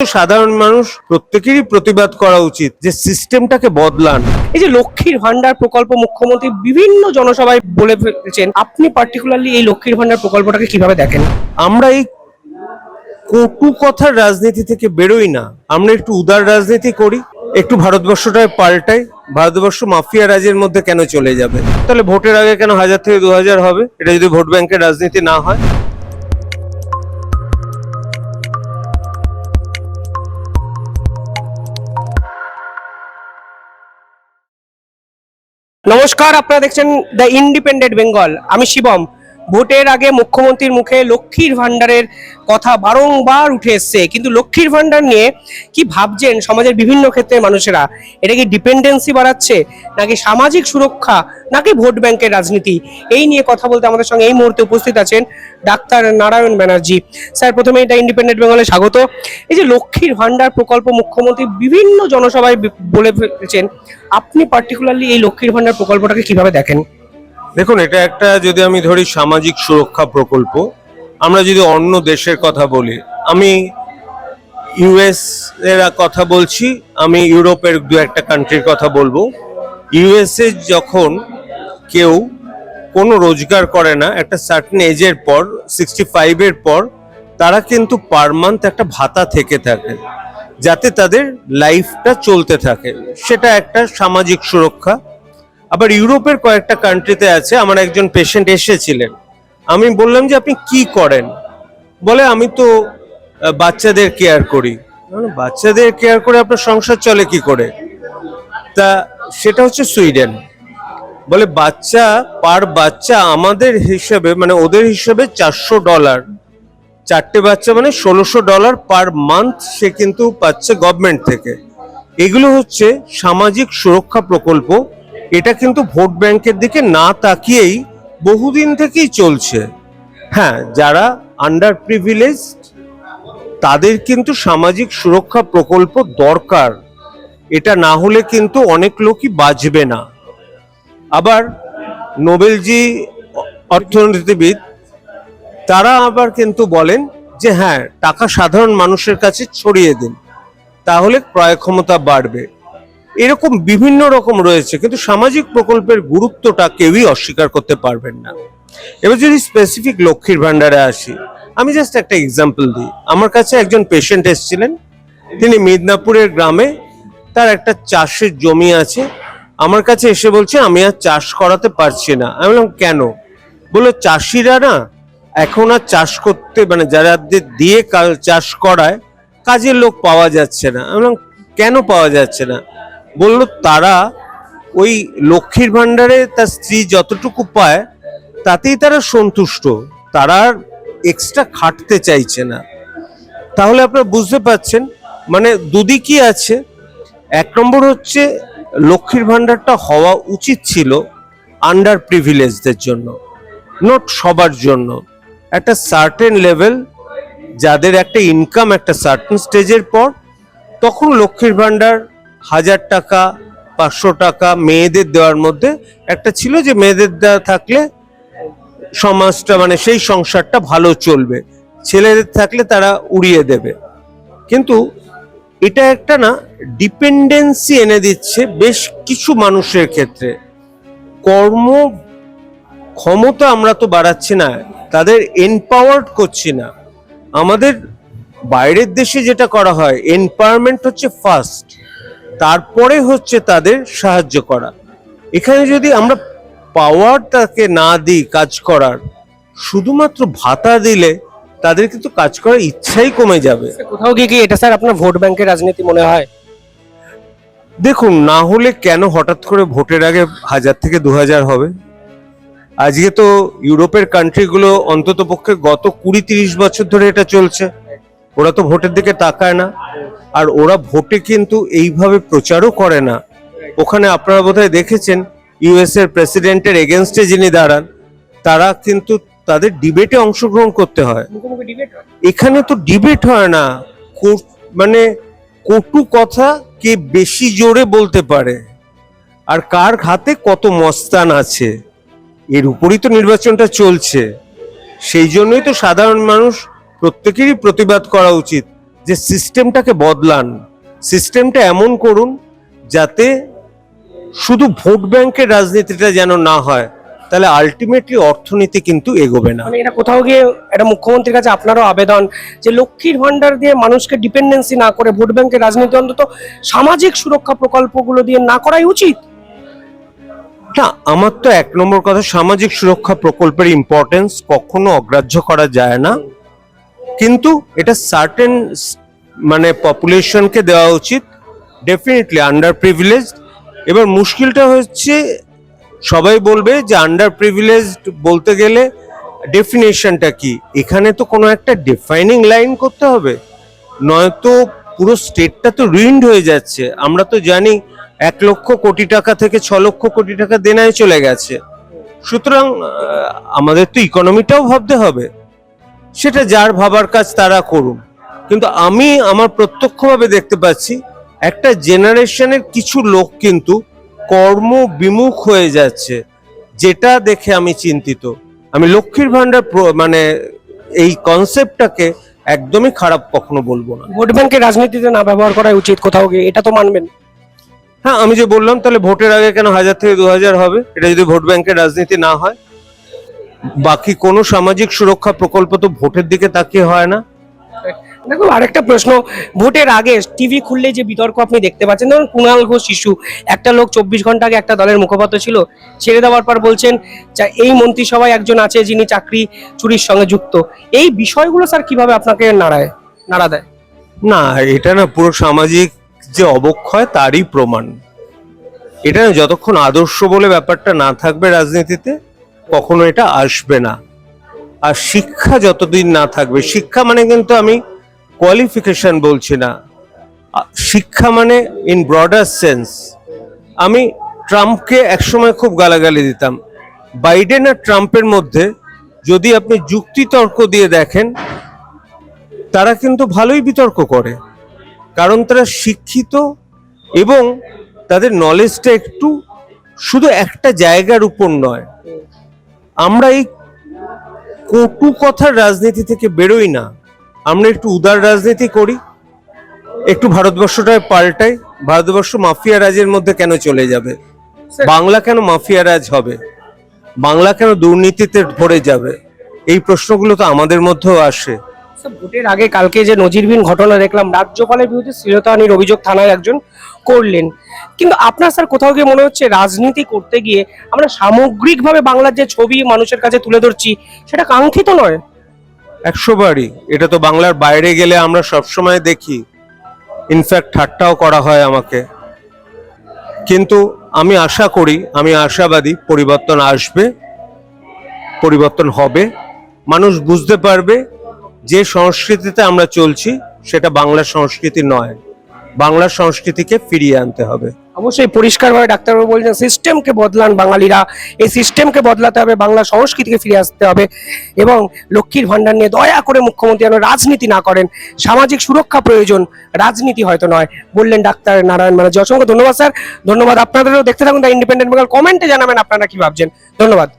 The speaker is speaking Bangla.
সাধারণ মানুষ প্রত্যেকেরই প্রতিবাদ করা উচিত যে সিস্টেমটাকে বদলান। এই যে লক্ষ্মীর ভান্ডার প্রকল্প মুখ্যমন্ত্রী বিভিন্ন জনসভায় বলে ফেলেছেন আপনি পার্টিকুলারলি এই লক্ষ্মীর ভান্ডার প্রকল্পটাকে কীভাবে দেখেন? আমরা এই কটু কথার রাজনীতি থেকে বেরোই না। আমরা একটু উদার রাজনীতি করি একটু ভারতবর্ষটায় পাল্টাই ভারতবর্ষ মাফিয়া রাজের মধ্যে কেন চলে যাবে? তাহলে ভোটের আগে কেন হাজার থেকে দু হাজার হবে? এটা যদি ভোট ব্যাংকের রাজনীতি না হয়। নমস্কার আপনারা দেখছেন দ্য ইন্ডিপেন্ডেন্ট বেঙ্গল। আমি শিবম। ভোটের আগে মুখ্যমন্ত্রীর মুখে লক্ষ্মীর ভান্ডারের কথা বারংবার উঠে এসছে। কিন্তু লক্ষ্মীর ভান্ডার নিয়ে কি ভাবছেন সমাজের বিভিন্ন ক্ষেত্রে মানুষেরা? এটা কি ডিপেন্ডেন্সি বাড়াচ্ছে, নাকি সামাজিক সুরক্ষা, নাকি ভোট ব্যাংকের রাজনীতি? এই নিয়ে কথা বলতে আমাদের সঙ্গে এই মুহূর্তে উপস্থিত আছেন ডাক্তার নারায়ণ ব্যানার্জি। স্যার, প্রথমে এটা ইন্ডিপেন্ডেন্ট বেঙ্গলে স্বাগত। এই যে লক্ষ্মীর ভান্ডার প্রকল্প মুখ্যমন্ত্রী বিভিন্ন জনসভায় বলে ফেলেছেন, আপনি পার্টিকুলারলি এই লক্ষ্মীর ভান্ডার প্রকল্পটাকে কীভাবে দেখেন? দেখুন, এটা একটা যদি আমি ধরি সামাজিক সুরক্ষা প্রকল্প, আমরা যদি অন্য দেশের কথা বলি, আমি ইউএস এর কথা বলছি, আমি ইউরোপের দু একটা কান্ট্রির কথা বলব। ইউএসএ যখন কেউ কোনো রোজগার করে না, একটা সার্টেন এজের পর সিক্সটি ফাইভের পর, তারা কিন্তু পার মান্থ একটা ভাতা থেকে থাকে, যাতে তাদের লাইফটা চলতে থাকে। সেটা একটা সামাজিক সুরক্ষা। আবার ইউরোপের কয়েকটা কান্ট্রিতে আছে, আমার একজন পেশেন্ট এসেছিলেন। আমি বললাম যে, আপনি কি করেন? বলে, আমি তো বাচ্চাদের কেয়ার করি। বাচ্চাদের কেয়ার করে আপনার সংসার চলে কি করে? তা সেটা হচ্ছে সুইডেন। বলে, বাচ্চা পার বাচ্চা আমাদের হিসেবে মানে ওদের হিসেবে চারশো ডলার চারটে বাচ্চা মানে ষোলোশো ডলার পার মান্থ সে কিন্তু পাচ্ছে গভর্নমেন্ট থেকে। এগুলো হচ্ছে সামাজিক সুরক্ষা প্রকল্প এটা কিন্তু ভোট ব্যাংকের দিকে না তাকিয়েই বহুদিন থেকেই চলছে। হ্যাঁ যারা আন্ডার প্রিভিলেজ তাদের কিন্তু সামাজিক সুরক্ষা প্রকল্প দরকার। এটা না হলে কিন্তু অনেক লোকই বাঁচবে না। আবার নোবেলজি অর্থনীতিবিদ, তারা আবার কিন্তু বলেন যে হ্যাঁ টাকা সাধারণ মানুষের কাছে ছড়িয়ে দিন, তাহলে ক্রয় ক্ষমতা বাড়বে। এরকম বিভিন্ন রকম রয়েছে, কিন্তু সামাজিক প্রকল্পের গুরুত্বটা কেউই অস্বীকার করতে পারবেন না। এবার যদি স্পেসিফিক লক্ষ্মীর ভান্ডারে আসি, আমি জাস্ট একটা এক্সাম্পল দিই। আমার কাছে একজন পেশেন্ট এসেছিলেন, তিনি মিদনাপুরের গ্রামে, তার একটা চাষের জমি আছে। আমার কাছে এসে বলছে, আমি আর চাষ করাতে পারছি না। আমি বললাম, কেন? বলল, চাষিরা না, এখন আর চাষ করতে মানে যারা দিয়ে চাষ করায়, কাজের লোক পাওয়া যাচ্ছে না। আমি বললাম, কেন পাওয়া যাচ্ছে না? বলল, তারা ওই লক্ষ্মীর ভাণ্ডারে তার স্ত্রী যতটুকু পায়, তাতেই তারা সন্তুষ্ট। তারা এক্সট্রা খাটতে চাইছে না। তাহলে আপনারা বুঝতে পারছেন মানে দুদিকই আছে। এক নম্বর হচ্ছে, লক্ষ্মীর ভাণ্ডারটা হওয়া উচিত ছিল আন্ডার প্রিভিলেজদের জন্য নট সবার জন্য। একটা সার্টেন লেভেল যাদের একটা ইনকাম একটা সার্টেন স্টেজের পর, তখন লক্ষ্মীর ভাণ্ডার হাজার টাকা, পাঁচশো টাকা মেয়েদের দেওয়ার মধ্যে একটা ছিল যে মেয়েদের দেওয়া থাকলে সমাজটা মানে সেই সংসারটা ভালো চলবে। ছেলেদের থাকলে তারা উড়িয়ে দেবে। কিন্তু এটা একটা না ডিপেন্ডেন্সি এনে দিচ্ছে বেশ কিছু মানুষের ক্ষেত্রে। কর্ম ক্ষমতা আমরা তো বাড়াচ্ছি না, তাদের এনপাওয়ার্ড করছি না। আমাদের বাইরের দেশে যেটা করা হয় এনপাওয়ারমেন্ট হচ্ছে ফার্স্ট তারপরে হচ্ছে তাদের সাহায্য করা। এখানে যদি আমরা পাওয়ার তাকে না দিই কাজ করার শুধুমাত্র ভাতা দিলে তাদের কিন্তু কাজ করার ইচ্ছাই কমে যাবে। কোথাও গিয়ে কি এটা স্যার আপনার ভোট ব্যাংকের রাজনীতি মনে হয়? দেখুন না হলে কেন হঠাৎ করে ভোটের আগে হাজার থেকে দু হাজার হবে? আজকে তো ইউরোপের কান্ট্রিগুলো অন্তত পক্ষে গত কুড়ি তিরিশ বছর ধরে এটা চলছে। ওরা তো ভোটের দিকে তাকায় না। আর ওরা ভোটে কিন্তু এইভাবে প্রচারও করে না। ওখানে আপনারা বোধহয় দেখেছেন ইউএস এর প্রেসিডেন্টের এগেনস্টে যিনি দাঁড়ান তারা কিন্তু তাদের ডিবেটে অংশগ্রহণ করতে হয়। এখানে তো ডিবেট হয় না। মানে কটু কথা কে বেশি জোরে বলতে পারে? আর কার হাতে কত মস্তান আছে? এর উপরই তো নির্বাচনটা চলছে। সেই জন্যই তো সাধারণ মানুষ প্রত্যেকেরই প্রতিবাদ করা উচিত। যে সিস্টেমটাকে বদলান সিস্টেমটা এমন করুন যাতে শুধু ভোট ব্যাংকের রাজনীতিটা যেন না হয় তাহলে আলটিমেটলি অর্থনীতি কিন্তু এগোবে না। মানে এটা কোথাও গিয়ে এটা মুখ্যমন্ত্রীর কাছে আপনারও আবেদন যে লক্ষ্মীর ভান্ডার দিয়ে মানুষকে ডিপেন্ডেন্সি না করে ভোট ব্যাংকের রাজনীতি অন্তত সামাজিক সুরক্ষা প্রকল্পগুলো দিয়ে না করাই উচিত? না আমার তো এক নম্বর কথা সামাজিক সুরক্ষা প্রকল্পের ইম্পর্টেন্স কখনো অগ্রাহ্য করা যায় না। কিন্তু এটা সার্টেন মানে পপুলেশনকে দেওয়া উচিত ডেফিনেটলি আন্ডার প্রিভিলেজড এবার মুশকিলটা হচ্ছে, সবাই বলবে যে আন্ডার প্রিভিলেজড বলতে গেলে ডেফিনেশনটা কি? এখানে তো কোনো একটা ডিফাইনিং লাইন করতে হবে, নয়তো পুরো স্টেটটা তো রুইন্ড হয়ে যাচ্ছে। আমরা তো জানি এক লক্ষ কোটি টাকা থেকে ছ লক্ষ কোটি টাকা দেনায় চলে গেছে। সুতরাং আমাদের তো ইকোনমিটাও ভাবতে হবে। সেটা যার ভাবার কাজ তারা করুন। কিন্তু আমি আমার প্রত্যক্ষভাবে দেখতে পাচ্ছি একটা জেনারেশনের কিছু লোক কিন্তু কর্ম বিমুখ হয়ে যাচ্ছে যেটা দেখে আমি চিন্তিত। আমি লক্ষ্মীর ভান্ডার প্র- মানে এই কনসেপ্টটাকে একদমই খারাপ কখনো বলব না। ভোট ব্যাংকের রাজনীতিতে না ব্যবহার করা উচিত কোথাও গিয়ে এটা তো মানবেন। হ্যাঁ আমি যে বললাম তাহলে ভোটের আগে কেন হাজার থেকে দু হাজার হবে? এটা যদি ভোট ব্যাংকের রাজনীতি না হয় বাকি কোনো সামাজিক সুরক্ষা প্রকল্প তো ভোটের দিকে তাকিয়ে হয় না? দেখো আরেকটা প্রশ্ন। ভোটের আগে টিভি খুললে যে বিতর্ক আপনি দেখতে পাচ্ছেন ধরুন কুণাল ঘোষ শিশু একটা লোক চব্বিশ ঘণ্টা আগে একটা দলের মুখপাত্র ছিল ছেড়ে দেওয়ার পর বলছেন যা এই মন্ত্রিসভায় একজন আছে যিনি চাকরি চুরির সঙ্গে যুক্ত। এই বিষয়গুলো স্যার কীভাবে আপনাকে নাড়ায় নাড়া দেয়? না এটা না পুরো সামাজিক যে অবক্ষয় তারই প্রমাণ। এটা না যতক্ষণ আদর্শ বলে ব্যাপারটা না থাকবে রাজনীতিতে কখনো এটা আসবে না। আর শিক্ষা যতদিন না থাকবে, শিক্ষা মানে কিন্তু আমি কোয়ালিফিকেশন বলছি না। শিক্ষা মানে ইন ব্রডার সেন্স আমি ট্রাম্পকে একসময় খুব গালাগালি দিতাম। বাইডেন আর ট্রাম্পের মধ্যে যদি আপনি যুক্তিতর্ক দিয়ে দেখেন, তারা কিন্তু ভালোই বিতর্ক করে। কারণ তারা শিক্ষিত এবং তাদের নলেজটা একটু শুধু একটা জায়গার উপর নয় আমরা এই কটু কথার রাজনীতি থেকে বেরোই না। আমরা একটু উদার রাজনীতি করি একটু ভারতবর্ষটায় পাল্টাই। ভারতবর্ষ মাফিয়া রাজের মধ্যে কেন চলে যাবে? বাংলা কেন মাফিয়া রাজ হবে? বাংলা কেন দুর্নীতিতে ভরে যাবে? এই প্রশ্নগুলো তো আমাদের মধ্যেও আসে। ভোটের আগে কালকে যে নজিরবিহীন ঘটনা দেখলাম, রাজ্যপালের বিরুদ্ধে শ্লীলতাহানির অভিযোগ থানায় একজন করলেন। কিন্তু আপনার স্যার, কোথাও গিয়ে মনে হচ্ছে রাজনীতি করতে গিয়ে আমরা সামগ্রিকভাবে বাংলার যে ছবি মানুষের কাছে তুলে ধরছি, সেটা কাঙ্ক্ষিত নয়? একশো বারই। এটা তো বাংলার বাইরে গেলে আমরা সবসময় দেখি। ইনফ্যাক্ট ঠাট্টাও করা হয় আমাকে। কিন্তু আমি আশা করি, আমি আশাবাদী পরিবর্তন আসবে, পরিবর্তন হবে। মানুষ বুঝতে পারবে যে সংস্কৃতিতে আমরা চলছি, সেটা বাংলা সংস্কৃতি নয়। বাংলা সংস্কৃতিকে ফিরিয়ে আনতে হবে। অবশ্যই পরিষ্কারভাবে ডাক্তারবাবু বলছেন সিস্টেমকে বদলান বাঙালিরা। এই সিস্টেমকে বদলাতে হবে, বাংলা সংস্কৃতিকে ফিরে আসতে হবে। এবং লক্ষ্মীর ভান্ডার নিয়ে দয়া করে মুখ্যমন্ত্রী যেন রাজনীতি না করেন। সামাজিক সুরক্ষা প্রয়োজন, রাজনীতি হয়তো নয়, বললেন ডাক্তার নারায়ণ ব্যানার্জি অসংখ্য ধন্যবাদ, স্যার। ধন্যবাদ আপনাদেরও। দেখতে থাকুন দ্য ইন্ডিপেন্ডেন্ট বেঙ্গল। কমেন্টে জানাবেন আপনারা কি ভাবছেন। ধন্যবাদ।